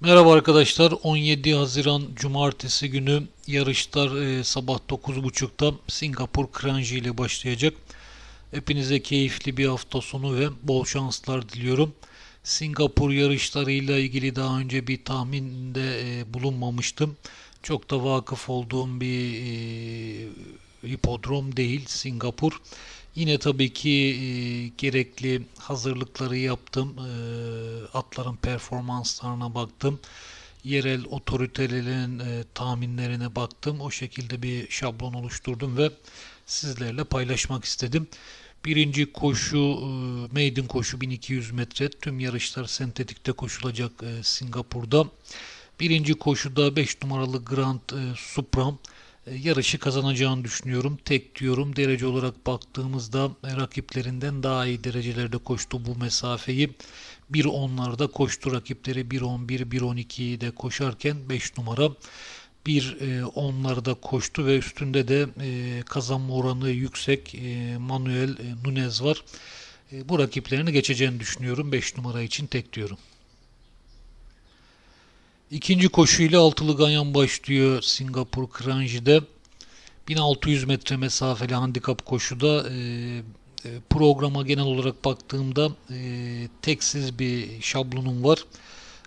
Merhaba arkadaşlar. 17 Haziran Cumartesi günü yarışlar e, sabah 9.30'da Singapur Kranji ile başlayacak. Hepinize keyifli bir hafta sonu ve bol şanslar diliyorum. Singapur yarışlarıyla ilgili daha önce bir tahminde e, bulunmamıştım. Çok da vakıf olduğum bir e, hipodrom değil Singapur. Yine tabii ki e, gerekli hazırlıkları yaptım. E, atların performanslarına baktım. Yerel otoritelerin e, tahminlerine baktım. O şekilde bir şablon oluşturdum ve sizlerle paylaşmak istedim. Birinci koşu e, maiden koşu 1200 metre. Tüm yarışlar sentetikte koşulacak e, Singapur'da. Birinci koşuda 5 numaralı Grand e, Supram yarışı kazanacağını düşünüyorum. Tek diyorum derece olarak baktığımızda e, rakiplerinden daha iyi derecelerde koştu bu mesafeyi. 1.10'larda koştu rakipleri 1.11, 1.12'yi de koşarken 5 numara 1.10'larda koştu ve üstünde de e, kazanma oranı yüksek Manuel Nunez var. Bu rakiplerini geçeceğini düşünüyorum. 5 numara için tek diyorum. İkinci koşuyla altılı ganyan başlıyor Singapur Kranji'de. 1600 metre mesafeli handikap koşuda e, e, programa genel olarak baktığımda e, teksiz bir şablonum var.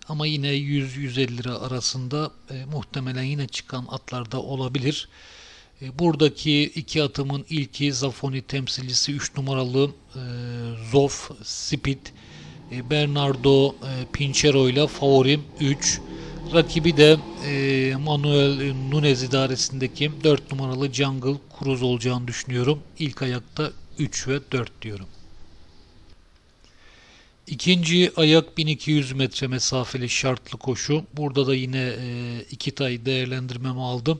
Ama yine 100-150 lira arasında e, muhtemelen yine çıkan atlar da olabilir. E, buradaki iki atımın ilki Zafoni temsilcisi 3 numaralı e, Zof Speed. E, Bernardo e, Pinchero ile favorim 3. Rakibi de e, Manuel Nunez idaresindeki 4 numaralı Jungle Cruise olacağını düşünüyorum. İlk ayakta 3 ve 4 diyorum. İkinci ayak 1200 metre mesafeli şartlı koşu. Burada da yine e, iki tay değerlendirmemi aldım.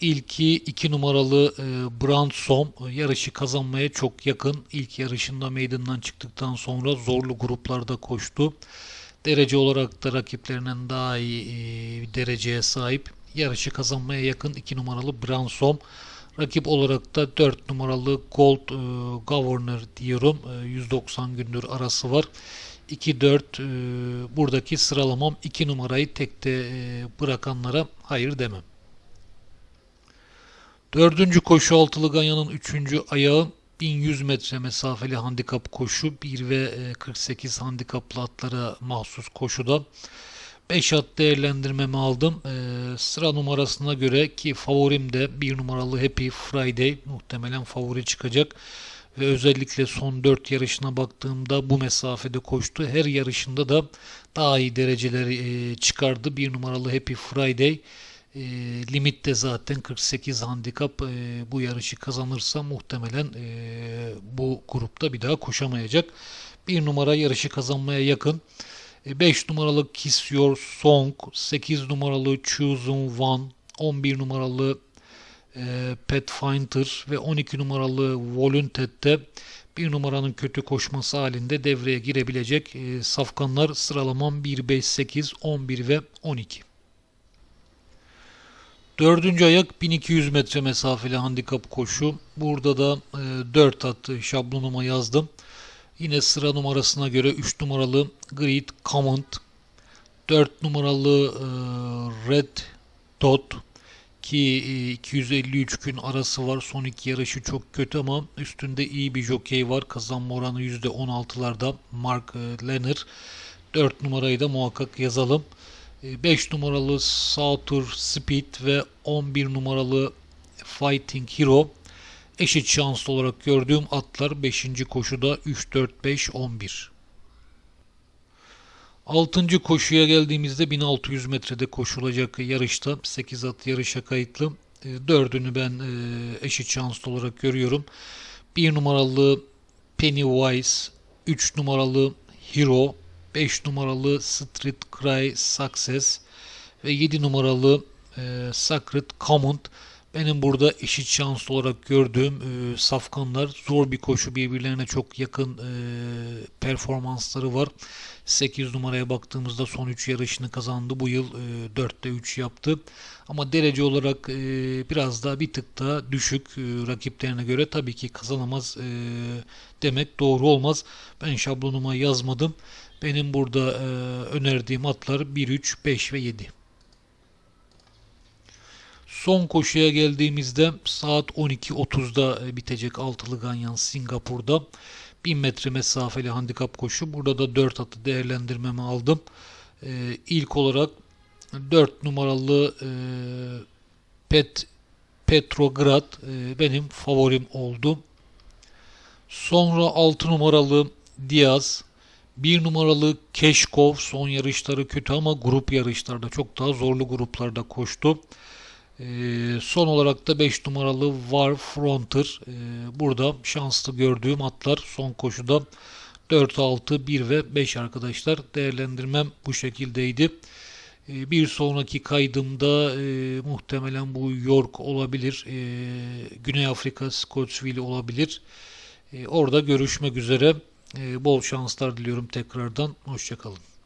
İlki 2 numaralı e, Branson yarışı kazanmaya çok yakın. İlk yarışında meydandan çıktıktan sonra zorlu gruplarda koştu. Derece olarak da rakiplerinden daha iyi e, dereceye sahip. Yarışı kazanmaya yakın 2 numaralı Branson. Rakip olarak da 4 numaralı Gold e, Governor diyorum. E, 190 gündür arası var. 2-4 e, buradaki sıralamam 2 numarayı tekte e, bırakanlara hayır demem. Dördüncü koşu altılı Ganyan'ın üçüncü ayağı 1100 metre mesafeli handikap koşu 1 ve 48 e, handikaplı atlara mahsus koşuda 5 at değerlendirmemi aldım. Ee, sıra numarasına göre ki favorim de 1 numaralı Happy Friday muhtemelen favori çıkacak. Ve özellikle son 4 yarışına baktığımda bu mesafede koştu. Her yarışında da daha iyi dereceleri e, çıkardı. 1 numaralı Happy Friday e, limitte zaten 48 handikap e, bu yarışı kazanırsa muhtemelen e, bu grupta bir daha koşamayacak. Bir numara yarışı kazanmaya yakın. 5 e, numaralı Kiss Your Song, 8 numaralı Chosen One, 11 numaralı e, Pathfinder ve 12 numaralı Volunted'de bir numaranın kötü koşması halinde devreye girebilecek e, safkanlar sıralamam 1, 5, 8, 11 ve 12. Dördüncü ayak 1200 metre mesafeli handikap koşu. Burada da e, 4 at şablonuma yazdım. Yine sıra numarasına göre 3 numaralı Great Command, 4 numaralı e, Red Dot ki 253 gün arası var. Son iki yarışı çok kötü ama üstünde iyi bir jockey var. Kazanma oranı %16'larda Mark e, Lenner. 4 numarayı da muhakkak yazalım. 5 e, numaralı Sauter Speed ve 11 numaralı Fighting Hero eşit şanslı olarak gördüğüm atlar 5. koşuda 3, 4, 5, 11. 6. koşuya geldiğimizde 1600 metrede koşulacak yarışta 8 at yarışa kayıtlı. 4'ünü e, ben e, eşit şanslı olarak görüyorum. 1 numaralı Pennywise, 3 numaralı Hero, 5 numaralı Street Cry Success ve 7 numaralı e, Sacred Command benim burada eşit şanslı olarak gördüğüm e, safkanlar zor bir koşu birbirlerine çok yakın e, performansları var. 8 numaraya baktığımızda son 3 yarışını kazandı. Bu yıl e, 4'te 3 yaptı. Ama derece olarak e, biraz daha bir tık daha düşük e, rakiplerine göre tabii ki kazanamaz e, demek doğru olmaz. Ben şablonuma yazmadım. Benim burada e, önerdiğim atlar 1, 3, 5 ve 7. Son koşuya geldiğimizde saat 12.30'da e, bitecek altılı ganyan Singapur'da. 1000 metre mesafeli handikap koşu. Burada da 4 atı değerlendirmemi aldım. E, ilk olarak 4 numaralı e, Pet Petrograd e, benim favorim oldu. Sonra 6 numaralı Diaz, 1 numaralı Keşkov son yarışları kötü ama grup yarışlarda çok daha zorlu gruplarda koştu. Ee, son olarak da 5 numaralı War Frontier. Ee, burada şanslı gördüğüm atlar son koşuda 4, 6, 1 ve 5 arkadaşlar. Değerlendirmem bu şekildeydi. Ee, bir sonraki kaydımda e, muhtemelen bu York olabilir. E, Güney Afrika Scottsville olabilir. E, orada görüşmek üzere. E, bol şanslar diliyorum tekrardan. Hoşçakalın.